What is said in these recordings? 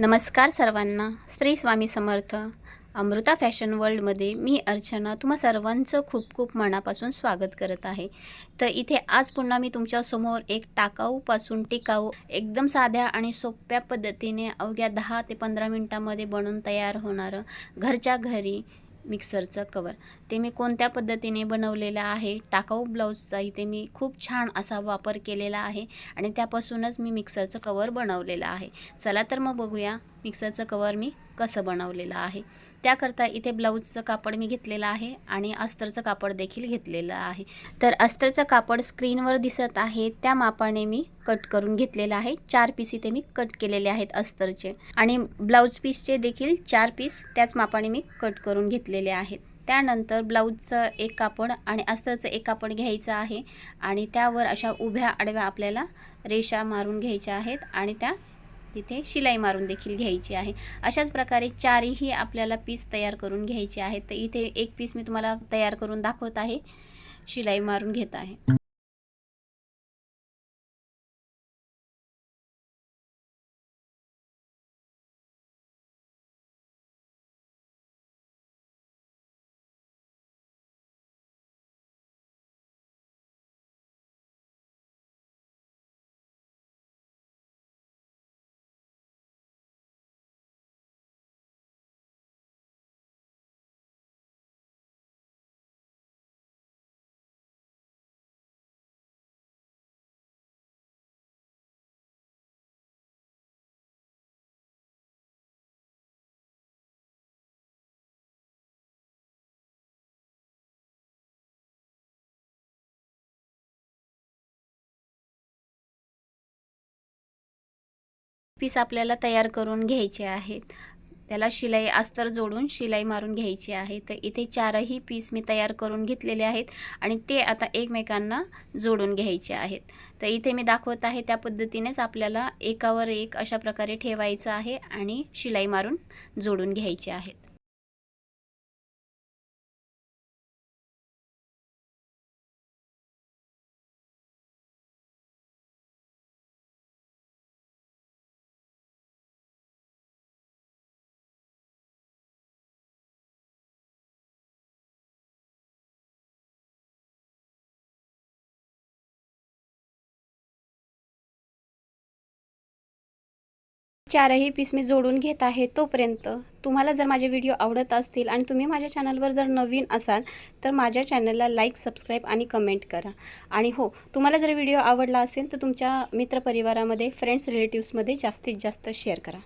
नमस्कार सर्वांना. स्त्री स्वामी समर्थ. अमृता फॅशन वर्ल्डमध्ये मी अर्चना तुम्हा सर्वांचं खूप खूप मनापासून स्वागत करत आहे. तर इथे आज पुन्हा मी तुमच्यासमोर एक टाकाऊपासून टिकाऊ एकदम साध्या आणि सोप्या पद्धतीने अवघ्या दहा ते पंधरा मिनटामध्ये बनून तयार होणारं घरच्या घरी मिक्सरचं कवर. ते मी कोणत्या पद्धतीने बनवलेलं आहे टाकाऊ ब्लाऊजचा इथे मी खूप छान असा वापर केलेला आहे आणि त्यापासूनच मी मिक्सरचं कवर बनवलेलं आहे. चला तर मग बघूया. मिक्सरचं कवर मी कसं बनवलेलं आहे. त्याकरता इथे ब्लाऊजचं कापड मी घेतलेलं आहे आणि अस्तरचं कापड देखील घेतलेलं आहे. तर अस्तरचं कापड स्क्रीनवर दिसत आहे. त्या मापाने मी कट करून घेतलेलं आहे. चार पीस इथे मी कट केलेले आहेत अस्तरचे. आणि ब्लाऊज पीसचे देखील चार पीस त्याच मापाने मी कट करून घेतलेले आहेत. त्यानंतर ब्लाऊजचं एक कापड आणि अस्तरचं एक कापड घ्यायचं आहे आणि त्यावर अशा उभ्या आडव्या आपल्याला रेषा मारून घ्यायच्या आहेत आणि त्या तिथे शिलाई मारून देखील घ्यायची आहे. अशाच प्रकारे चारही आपल्याला पीस तयार करून घ्यायचे आहेत. तर इथे एक पीस मी तुम्हाला तयार करून दाखवत आहे. शिलाई मारून घेत आहे. पीस आपल्याला तयार करून घ्यायचे आहेत. त्याला शिलाई अस्तर जोडून शिलाई मारून घ्यायची आहे. तर इथे चारही पीस मी तयार करून घेतलेले आहेत आणि ते आता एकमेकांना जोडून घ्यायचे आहेत. तर इथे मी दाखवत आहे त्या पद्धतीनेच आपल्याला एकावर एक अशा प्रकारे ठेवायचं आहे आणि शिलाई मारून जोडून घ्यायचे आहेत. चारही पीस मी जोडून घेत आहे तोपर्यंत. तुम्हाला जर माझे व्हिडिओ आवडत असतील आणि तुम्ही माझ्या चॅनलवर जर नवीन असाल तर माझ्या चॅनलला लाईक सबस्क्राईब आणि कमेंट करा. आणि हो तुम्हाला जर व्हिडिओ आवडला असेल तर तुमच्या मित्रपरिवारामध्ये फ्रेंड्स रिलेटिव्समध्ये जास्तीत जास्त शेअर करा.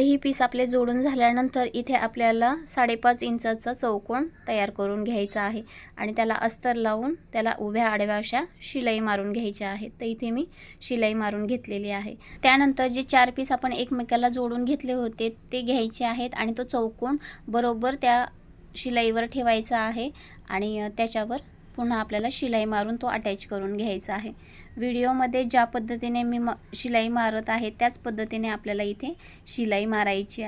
ही पीस आपले जोडून झाल्यानंतर इथे आपल्याला साडेपाच इंचाचा चौकोन तयार करून घ्यायचा आहे. आणि त्याला अस्तर लावून त्याला उभ्या आडव्या अशा शिलाई मारून घ्यायच्या आहेत. तर इथे मी शिलाई मारून घेतलेली आहे. त्यानंतर जे चार पीस आपण एकमेकाला जोडून घेतले होते ते घ्यायचे आहेत आणि तो चौकोन बरोबर त्या शिलाईवर ठेवायचा आहे. आणि त्याच्यावर पुन्हा आपल्याला शिलाई मारून तो अटॅच करून घ्यायचा आहे. व्हिडिओमध्ये ज्या पद्धतीने मी म शिलाई मारत आहे त्याच पद्धतीने आपल्याला इथे शिलाई मारायची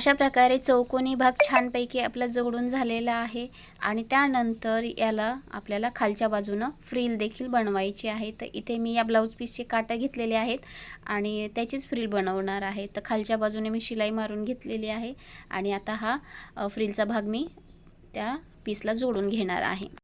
अशा प्रकारे चौकोनी भाग छानपैकी आपला जोडून झालेला आहे आणि त्यानंतर याला आपल्याला खालच्या बाजूनं फ्रील देखील बनवायची आहे. तर इथे मी या ब्लाऊज पीसचे काटं घेतलेले आहेत आणि त्याचीच फ्रील बनवणार आहे. तर खालच्या बाजूने मी शिलाई मारून घेतलेली आहे आणि आता हा फ्रीलचा भाग मी त्या पीसला जोडून घेणार आहे.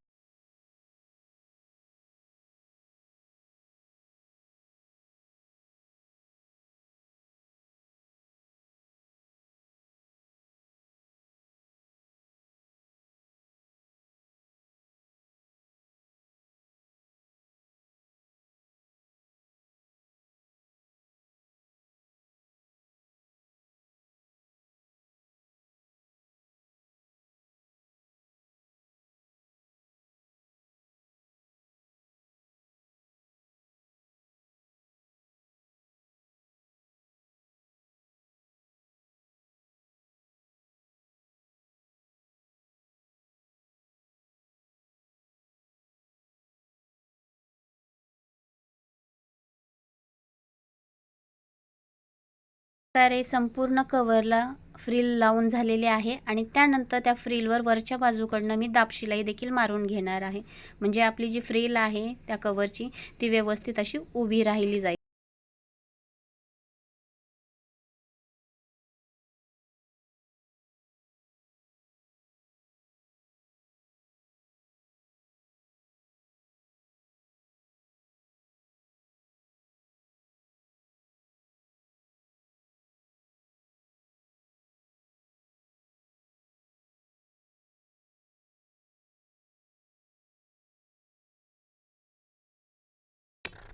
प्रकारे संपूर्ण कवरला फ्रील लावून झालेले आहे आणि त्यानंतर त्या फ्रीलवर वरच्या बाजूकडनं मी दाबशिलाई देखील मारून घेणार आहे. म्हणजे आपली जी फ्रील आहे त्या कवरची ती व्यवस्थित अशी उभी राहिली जाईल.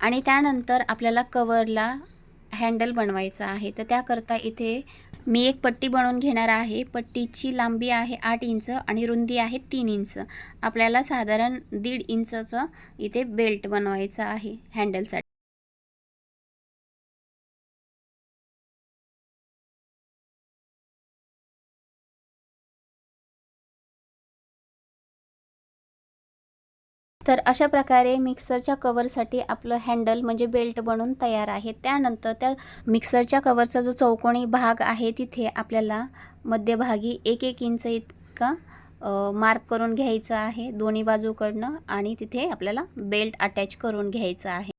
आणि त्यानंतर आपल्याला कवरला हँडल बनवायचं आहे. तर त्याकरता इथे मी एक पट्टी बनवून घेणार आहे. पट्टीची लांबी आहे आठ इंच आणि रुंदी आहे तीन इंच. आपल्याला साधारण दीड इंचचं इथे बेल्ट बनवायचं आहे हँडलसाठी. तर अशा प्रकारे मिक्सरच्या कवरसाठी आपलं हँडल म्हणजे बेल्ट बनवून तयार आहे. त्यानंतर त्या मिक्सरच्या कवरचा जो चौकोनी भाग आहे तिथे आपल्याला मध्यभागी एक एक इंच इतका मार्क करून घ्यायचा आहे दोन्ही बाजूकडनं आणि तिथे आपल्याला बेल्ट अटॅच करून घ्यायचं आहे.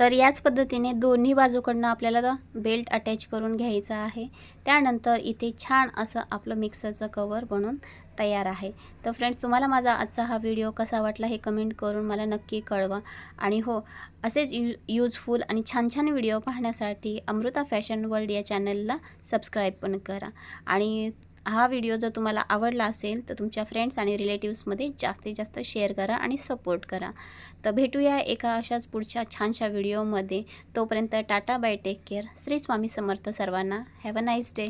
तर याच पद्धतीने दोन्ही बाजूकडनं आपल्याला बेल्ट अटॅच करून घ्यायचा आहे. त्यानंतर इथे छान असं आपलं मिक्सरचं कवर बनून तयार आहे. तर फ्रेंड्स तुम्हाला माझा आजचा हा व्हिडिओ कसा वाटला हे कमेंट करून मला नक्की कळवा. आणि हो असेच यू यूजफुल आणि छान छान व्हिडिओ पाहण्यासाठी अमृता फॅशन वर्ल्ड या चॅनलला सबस्क्राईब पण करा. आणि हा व्हिडिओ जर तुम्हाला आवडला असेल तर तुमच्या फ्रेंड्स आणि रिलेटिव्समध्ये जास्तीत जास्त शेअर करा आणि सपोर्ट करा. तर भेटूया एका अशाच पुढच्या छानशा व्हिडिओमध्ये तोपर्यंत tata bye take care. Shri Swami Samarth सर्वांना. Have a nice day